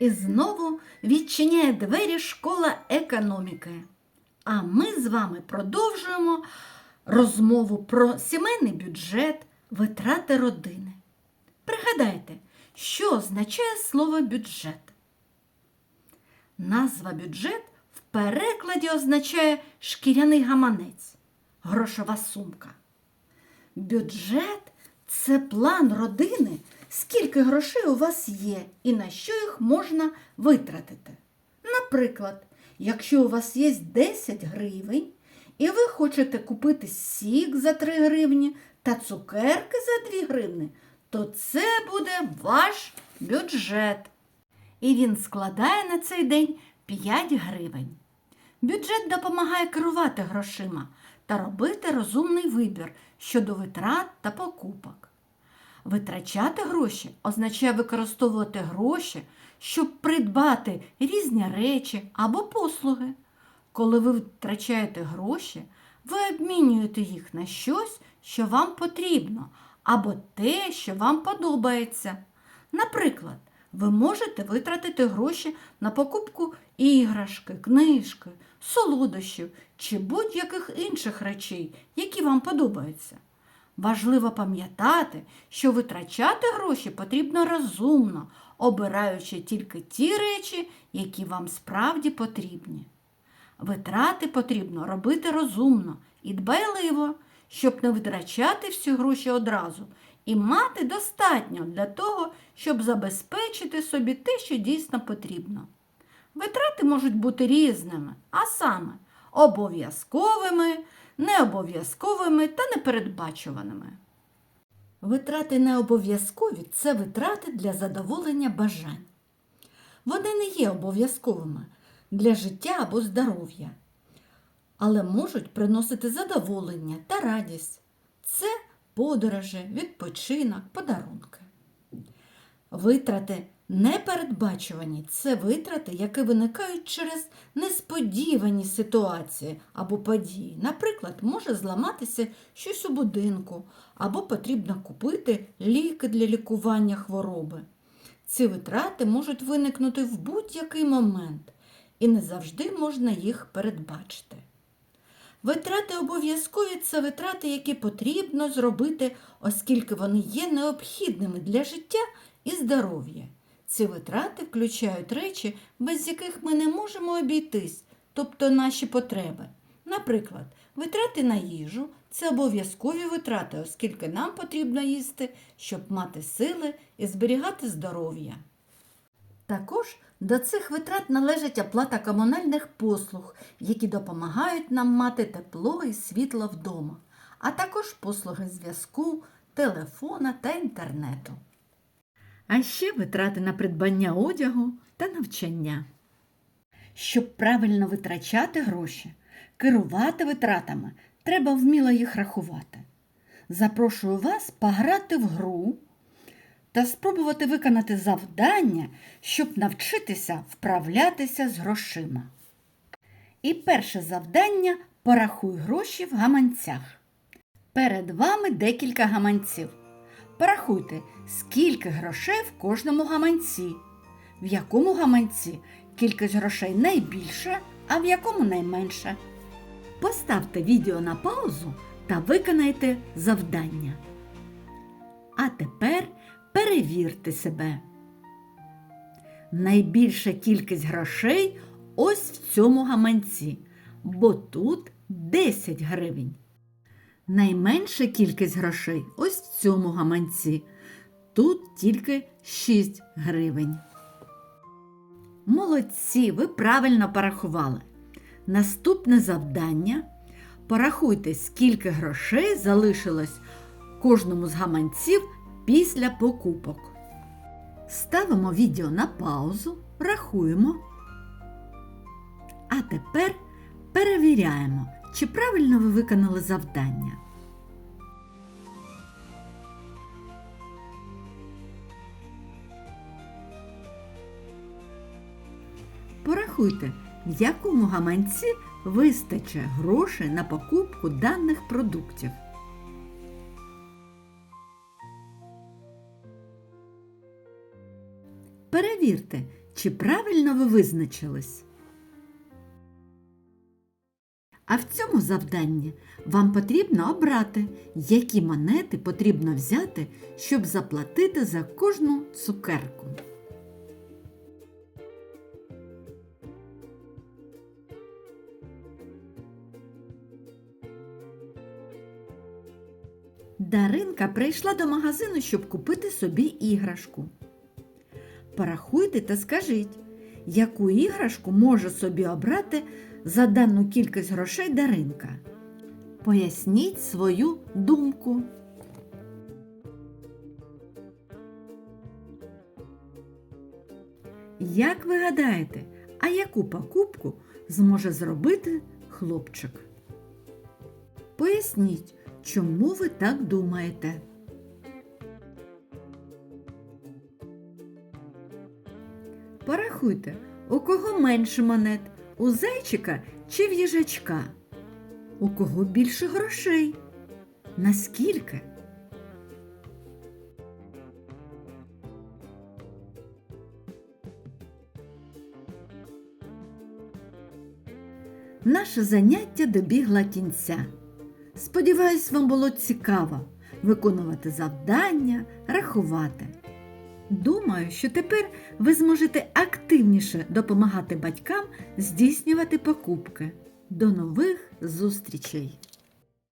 І знову відчиняє двері школа економіки. А ми з вами продовжуємо розмову про сімейний бюджет, витрати родини. Пригадайте, що означає слово бюджет. Назва бюджет в перекладі означає шкіряний гаманець, грошова сумка. Бюджет це план родини, скільки грошей у вас є і на що їх можна витратити. Наприклад, якщо у вас є 10 гривень і ви хочете купити сік за 3 гривні та цукерки за 2 гривні, то це буде ваш бюджет. І він складає на цей день 5 гривень. Бюджет допомагає керувати грошима та робити розумний вибір щодо витрат та покупок. Витрачати гроші означає використовувати гроші, щоб придбати різні речі або послуги. Коли ви витрачаєте гроші, ви обмінюєте їх на щось, що вам потрібно, або те, що вам подобається. Наприклад, ви можете витратити гроші на покупку іграшки, книжки, солодощів чи будь-яких інших речей, які вам подобаються. Важливо пам'ятати, що витрачати гроші потрібно розумно, обираючи тільки ті речі, які вам справді потрібні. Витрати потрібно робити розумно і дбайливо, щоб не витрачати всі гроші одразу і мати достатньо для того, щоб забезпечити собі те, що дійсно потрібно. Витрати можуть бути різними, а саме обов'язковими, необов'язковими та непередбачуваними. Витрати необов'язкові це витрати для задоволення бажань. Вони не є обов'язковими для життя або здоров'я, але можуть приносити задоволення та радість. Це подорожі, відпочинок, подарунки. Витрати непередбачувані це витрати, які виникають через несподівані ситуації або події. Наприклад, може зламатися щось у будинку, або потрібно купити ліки для лікування хвороби. Ці витрати можуть виникнути в будь-який момент, і не завжди можна їх передбачити. Витрати обов'язкові це витрати, які потрібно зробити, оскільки вони є необхідними для життя і здоров'я. Ці витрати включають речі, без яких ми не можемо обійтись, тобто наші потреби. Наприклад, витрати на їжу це обов'язкові витрати, оскільки нам потрібно їсти, щоб мати сили і зберігати здоров'я. Також до цих витрат належить оплата комунальних послуг, які допомагають нам мати тепло і світло вдома, а також послуги зв'язку, телефона та інтернету. А ще витрати на придбання одягу та навчання. Щоб правильно витрачати гроші, керувати витратами, треба вміло їх рахувати. Запрошую вас пограти в гру та спробувати виконати завдання, щоб навчитися вправлятися з грошима. І перше завдання порахуй гроші в гаманцях. Перед вами декілька гаманців. Порахуйте, скільки грошей в кожному гаманці, в якому гаманці кількість грошей найбільша, а в якому найменша. Поставте відео на паузу та виконайте завдання. А тепер перевірте себе. Найбільша кількість грошей ось в цьому гаманці, бо тут 10 гривень. Найменша кількість грошей ось в цьому гаманці. Тут тільки 6 гривень. Молодці, ви правильно порахували. Наступне завдання порахуйте, скільки грошей залишилось кожному з гаманців після покупок. Ставимо відео на паузу, рахуємо. А тепер перевіряємо, чи правильно ви виконали завдання. Порахуйте, в якому гаманці вистачить грошей на покупку даних продуктів. Перевірте, Чи правильно ви визначились? А в цьому завданні вам потрібно обрати, які монети потрібно взяти, щоб заплатити за кожну цукерку. Даринка прийшла до магазину, щоб купити собі іграшку. Порахуйте та скажіть, яку іграшку може собі обрати за дану кількість грошей Даринка. Поясніть свою думку. Як ви гадаєте, а яку покупку зможе зробити хлопчик? Поясніть, чому ви так думаєте? Порахуйте, у кого менше монет, у зайчика чи в їжачка? У кого більше грошей? Наскільки? Наше заняття добігло кінця. Сподіваюсь, вам було цікаво виконувати завдання, рахувати. Думаю, що тепер ви зможете активніше допомагати батькам здійснювати покупки. До нових зустрічей!